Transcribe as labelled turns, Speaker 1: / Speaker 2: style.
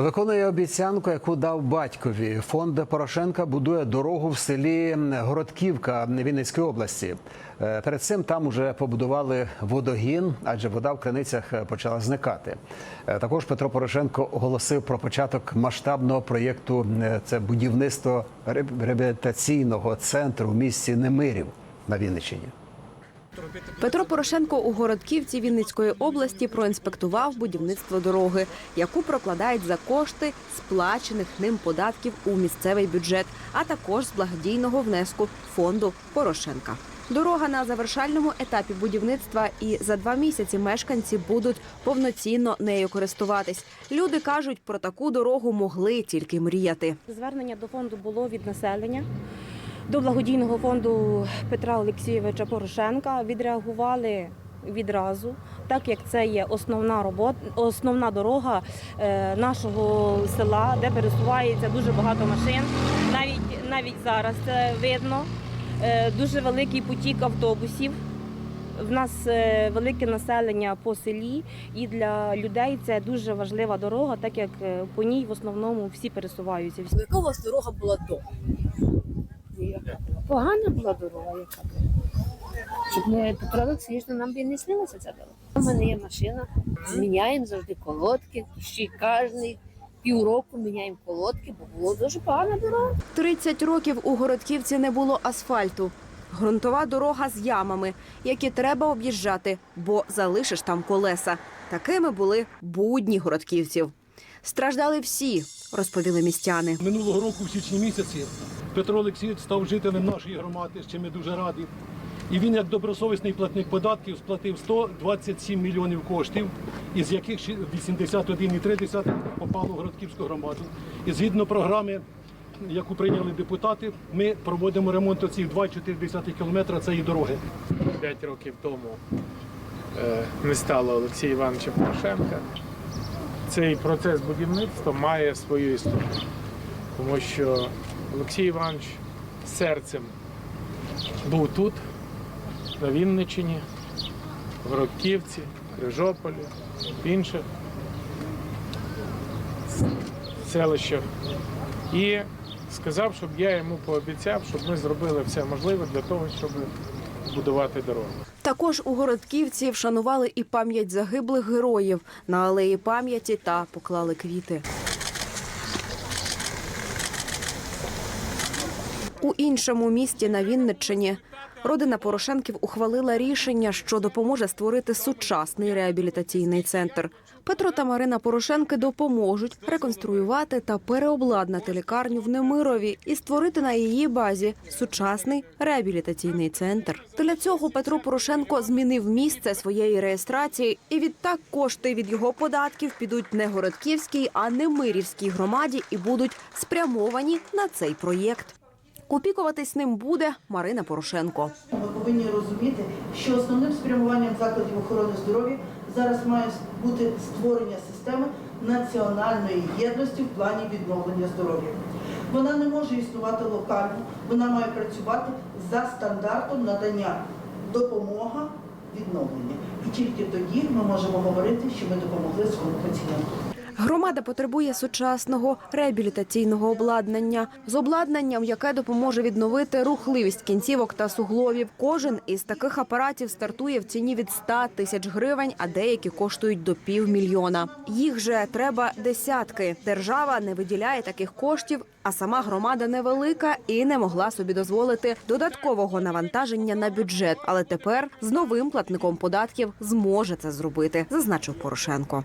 Speaker 1: Виконує обіцянку, яку дав батькові. Фонд Порошенка будує дорогу в селі Городківка Вінницької області. Е, Перед цим там уже побудували водогін, адже вода в криницях е, почала зникати. Е, Також Петро Порошенко оголосив про початок масштабного проєкту. Це будівництво реаб- реабілітаційного центру в місті Немирів на Вінниччині.
Speaker 2: Петро Порошенко у Городківці Вінницької області проінспектував будівництво дороги, яку прокладають за кошти сплачених ним податків у місцевий бюджет, а також з благодійного внеску фонду Порошенка. Дорога на завершальному етапі будівництва, і за два місяці мешканці будуть повноцінно нею користуватись. Люди кажуть, про таку дорогу могли тільки мріяти.
Speaker 3: Звернення до фонду було від населення. До благодійного фонду Петра Олексійовича Порошенка відреагували відразу, так як це є основна робота, основна дорога е, нашого села, де пересувається дуже багато машин. Навіть навіть зараз це видно. Е, Дуже великий потік автобусів. В нас е, велике населення по селі, і для людей це дуже важлива дорога, так як по ній в основному всі пересуваються.
Speaker 4: Яка у вас дорога була до?
Speaker 5: Погана була дорога, яка була. Щоб не Петро Олексійович, нам би не снилася ця дорога. У мене є машина, міняємо завжди колодки, ще кожний півроку міняємо колодки, бо було дуже погана дорога.
Speaker 2: 30 років у Городківці не було асфальту. Грунтова дорога з ямами, які треба об'їжджати, бо залишиш там колеса. Такими були будні городківців. Страждали всі, розповіли містяни.
Speaker 6: Минулого року, в січні місяці, Петро Олексійович став жителем нашої громади, з чим ми дуже раді. І він, як добросовісний платник податків, сплатив 127 мільйонів коштів, із яких ще 81,3 попало в Городківську громаду. І згідно програми, яку прийняли депутати, ми проводимо ремонт оцих 2,4 кілометра цієї дороги.
Speaker 7: П'ять років тому не стало Олексія Івановича Порошенка. Цей процес будівництва має свою історію, тому що Олексій Іванович серцем був тут, на Вінниччині, в Городківці, Крижополі, в інших селищах. І сказав, щоб я йому пообіцяв, щоб ми зробили все можливе для того, щоб будувати дороги.
Speaker 2: Також у Городківці вшанували і пам'ять загиблих героїв на алеї пам'яті та поклали квіти. У іншому місті на Вінниччині родина Порошенків ухвалила рішення, що допоможе створити сучасний реабілітаційний центр. Петро та Марина Порошенки допоможуть реконструювати та переобладнати лікарню в Немирові і створити на її базі сучасний реабілітаційний центр. Для цього Петро Порошенко змінив місце своєї реєстрації, і відтак кошти від його податків підуть не Городківській, а Немирівській громаді і будуть спрямовані на цей проєкт. Опікуватись ним буде Марина Порошенко.
Speaker 8: Ми повинні розуміти, що основним спрямуванням закладів охорони здоров'я зараз має бути створення системи національної єдності в плані відновлення здоров'я. Вона не може існувати локально, вона має працювати за стандартом надання допомога відновлення. І тільки тоді ми можемо говорити, що ми допомогли своєму пацієнту.
Speaker 2: Громада потребує сучасного реабілітаційного обладнання з обладнанням, яке допоможе відновити рухливість кінцівок та сугловів. Кожен із таких апаратів стартує в ціні від 100 тисяч гривень, а деякі коштують до півмільйона. Їх же треба десятки. Держава не виділяє таких коштів, а сама громада невелика і не могла собі дозволити додаткового навантаження на бюджет. Але тепер з новим платником податків зможе це зробити, зазначив Порошенко.